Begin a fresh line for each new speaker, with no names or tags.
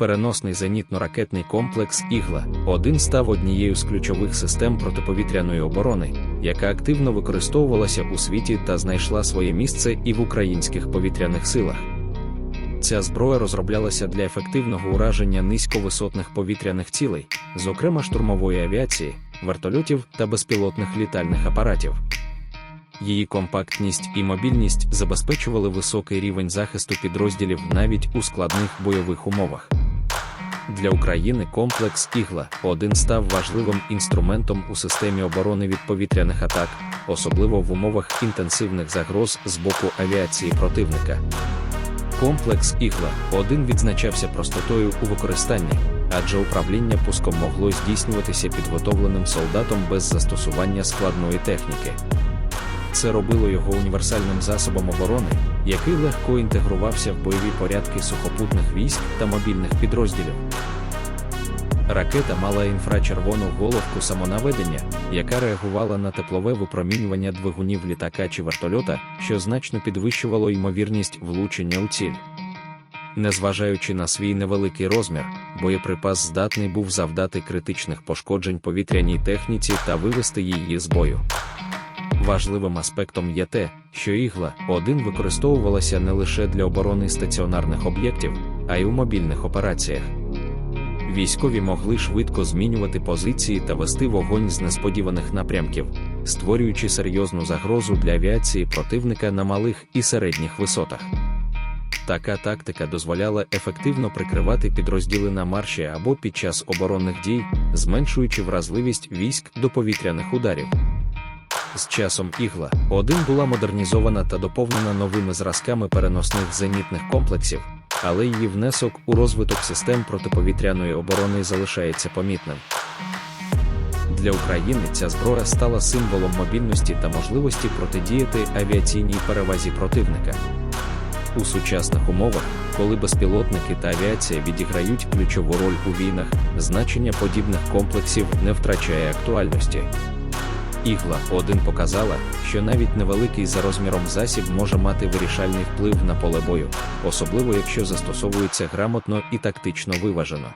Переносний зенітно-ракетний комплекс Ігла 1 став однією з ключових систем протиповітряної оборони, яка активно використовувалася у світі та знайшла своє місце і в українських повітряних силах. Ця зброя розроблялася для ефективного ураження низьковисотних повітряних цілей, зокрема штурмової авіації, вертольотів та безпілотних літальних апаратів. Її компактність і мобільність забезпечували високий рівень захисту підрозділів навіть у складних бойових умовах. Для України комплекс Ігла 1 став важливим інструментом у системі оборони від повітряних атак, особливо в умовах інтенсивних загроз з боку авіації противника. Комплекс Ігла 1 відзначався простотою у використанні, адже управління пуском могло здійснюватися підготовленим солдатом без застосування складної техніки. Це робило його універсальним засобом оборони, який легко інтегрувався в бойові порядки сухопутних військ та мобільних підрозділів. Ракета мала інфрачервону головку самонаведення, яка реагувала на теплове випромінювання двигунів літака чи вертольота, що значно підвищувало ймовірність влучення у ціль. Незважаючи на свій невеликий розмір, боєприпас здатний був завдати критичних пошкоджень повітряній техніці та вивести її з бою. Важливим аспектом є те, що ігла 1 використовувалася не лише для оборони стаціонарних об'єктів, а й у мобільних операціях. Військові могли швидко змінювати позиції та вести вогонь з несподіваних напрямків, створюючи серйозну загрозу для авіації противника на малих і середніх висотах. Така тактика дозволяла ефективно прикривати підрозділи на марші або під час оборонних дій, зменшуючи вразливість військ до повітряних ударів. З часом ігла 1 була модернізована та доповнена новими зразками переносних зенітних комплексів, але її внесок у розвиток систем протиповітряної оборони залишається помітним. Для України ця зброя стала символом мобільності та можливості протидіяти авіаційній перевазі противника. У сучасних умовах, коли безпілотники та авіація відіграють ключову роль у війнах, значення подібних комплексів не втрачає актуальності. Ігла 1 показала, що навіть невеликий за розміром засіб може мати вирішальний вплив на поле бою, особливо якщо застосовується грамотно і тактично виважено.